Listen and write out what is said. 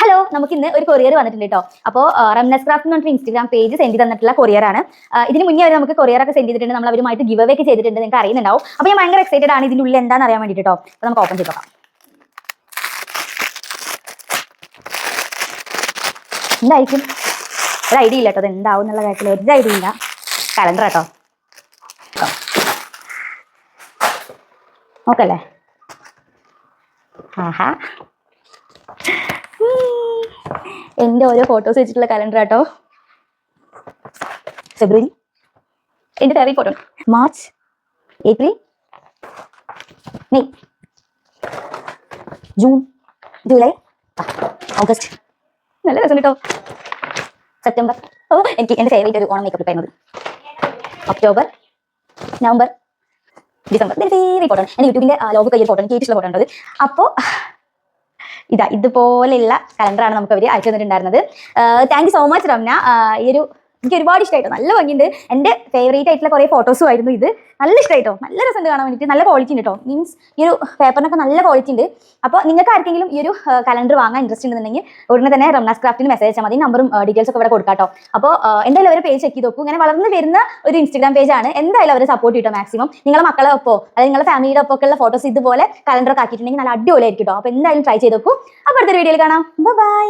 Hello നമുക്ക് ഇന്ന് ഒരു കൊറിയർ വന്നിട്ടുണ്ട് കേട്ടോ അപ്പോൾ റംനസ് ക്രാഫ്റ്റ് എന്ന് പറഞ്ഞിട്ട് ഇൻസ്റ്റാഗ്രാം പേജ് സെൻഡ് ചെയ്ത് തന്നിട്ടുള്ള ആ, ഇതിന് മുന്നേ അവർ നമുക്ക് കൊറിയർ ഒക്കെ സെൻഡ് ചെയ്തിട്ടുണ്ട്. നമ്മൾ അവരുമായിട്ട് ഗിവ് അവേ ഒക്കെ ചെയ്തിട്ടുണ്ട്. നിങ്ങൾക്ക് അറിയുന്നുണ്ടാവും. അപ്പോൾ ഞാൻ ഭയങ്കര എക്സൈറ്റഡ് ആണ്. ഇതിന്റെ ഉള്ളിൽ എന്താണെന്ന് അറിയാൻ വേണ്ടിയിട്ട് കേട്ടോ അപ്പോൾ നമുക്ക് ഓപ്പൺ ചെയ്ത് നോക്കാം. എന്തായിരിക്കും? ഒരു ഐഡിയ ഇല്ല കേട്ടോ അത് എന്താവും എന്നുള്ള കാര്യത്തിൽ ഒരു ഐഡിയ ഇല്ല. കലണ്ടർ കേട്ടോ അല്ലേ ആഹാ. എന്റെ ഓരോ ഫോട്ടോസ് വെച്ചിട്ടുള്ള കലണ്ടർ കേട്ടോ ഫെബ്രുവരി എന്റെ favourite photo March April May June July August നല്ല രസം കേട്ടോ. സെപ്റ്റംബർ ഓ എനിക്ക് എന്റെ ഫേവറേറ്റ് ഒരു ഓണം മേക്കപ്പ് പറയുന്നത് ഒക്ടോബർ നവംബർ ഡിസംബർ ഇതിന്റെ ഫേവറേറ്റ് ഫോട്ടോ എന്റെ യൂട്യൂബിന്റെ ലോഗോ കയ്യിൽ ഫോട്ടോ എനിക്ക് ഏറ്റവും ഉണ്ടത് അപ്പോൾ ഇതാ ഇതുപോലെയുള്ള കലണ്ടറാണ് നമുക്ക് അവർ അയച്ചു തന്നിട്ടുണ്ടായിരുന്നത്. Thank you so much Ramna ഈ ഒരു എനിക്ക് ഒരുപാട് ഇഷ്ടമായിട്ടോ നല്ല ഭംഗിയുണ്ട്. എന്റെ ഫേവറേറ്റ് ആയിട്ടുള്ള കുറേ ഫോട്ടോസും ആയിരുന്നു ഇത്. നല്ല ഇഷ്ടമായിട്ടോ നല്ല രസമുണ്ട് കാണാൻ വേണ്ടിയിട്ട് നല്ല ക്വാളിറ്റി ഉണ്ട് കേട്ടോ മീൻസ് ഈ ഒരു പേപ്പറിനൊക്കെ നല്ല ക്വാളിറ്റി ഉണ്ട്. അപ്പോൾ നിങ്ങൾക്ക് ആർക്കെങ്കിലും ഈ ഒരു കലണ്ടർ വാങ്ങാൻ ഇൻട്രസ്റ്റ് ഉണ്ടെന്നുണ്ടെങ്കിൽ ഉടനെ തന്നെ റംനാസ് ക്രാഫ്റ്റിന് മെസ്സേജ് അയച്ചാൽ മതി. നമ്പറും ഡീറ്റെയിൽസ് ഒക്കെ ഇവിടെ കൊടുക്കാം കേട്ടോ അപ്പോൾ എന്തായാലും അവരെ പേജ് ചെക്ക് ചെയ്ത് നോക്കൂ. ഇങ്ങനെ വളർന്നു വരുന്ന ഒരു ഇൻസ്റ്റാഗ്രാം പേജ് ആണ്. എന്തായാലും അവരെ സപ്പോർട്ട് ചെയ്യട്ടോ മാക്സിമം നിങ്ങളെ മക്കളെ ഒപ്പോ അല്ലെങ്കിൽ നിങ്ങളുടെ ഫാമിലിയുടെ ഒപ്പം ഉള്ള ഫോട്ടോസ് ഇതുപോലെ കലണ്ടർ ഒക്കെ ആക്കിയിട്ടുണ്ടെങ്കിൽ നല്ല അടിപൊളിയായിരിക്കും കേട്ടോ അപ്പോൾ എന്തായാലും ട്രൈ ചെയ്ത് നോക്കൂ. അപ്പോൾ അടുത്തൊരു വീഡിയോയിൽ കാണാം. ബൈ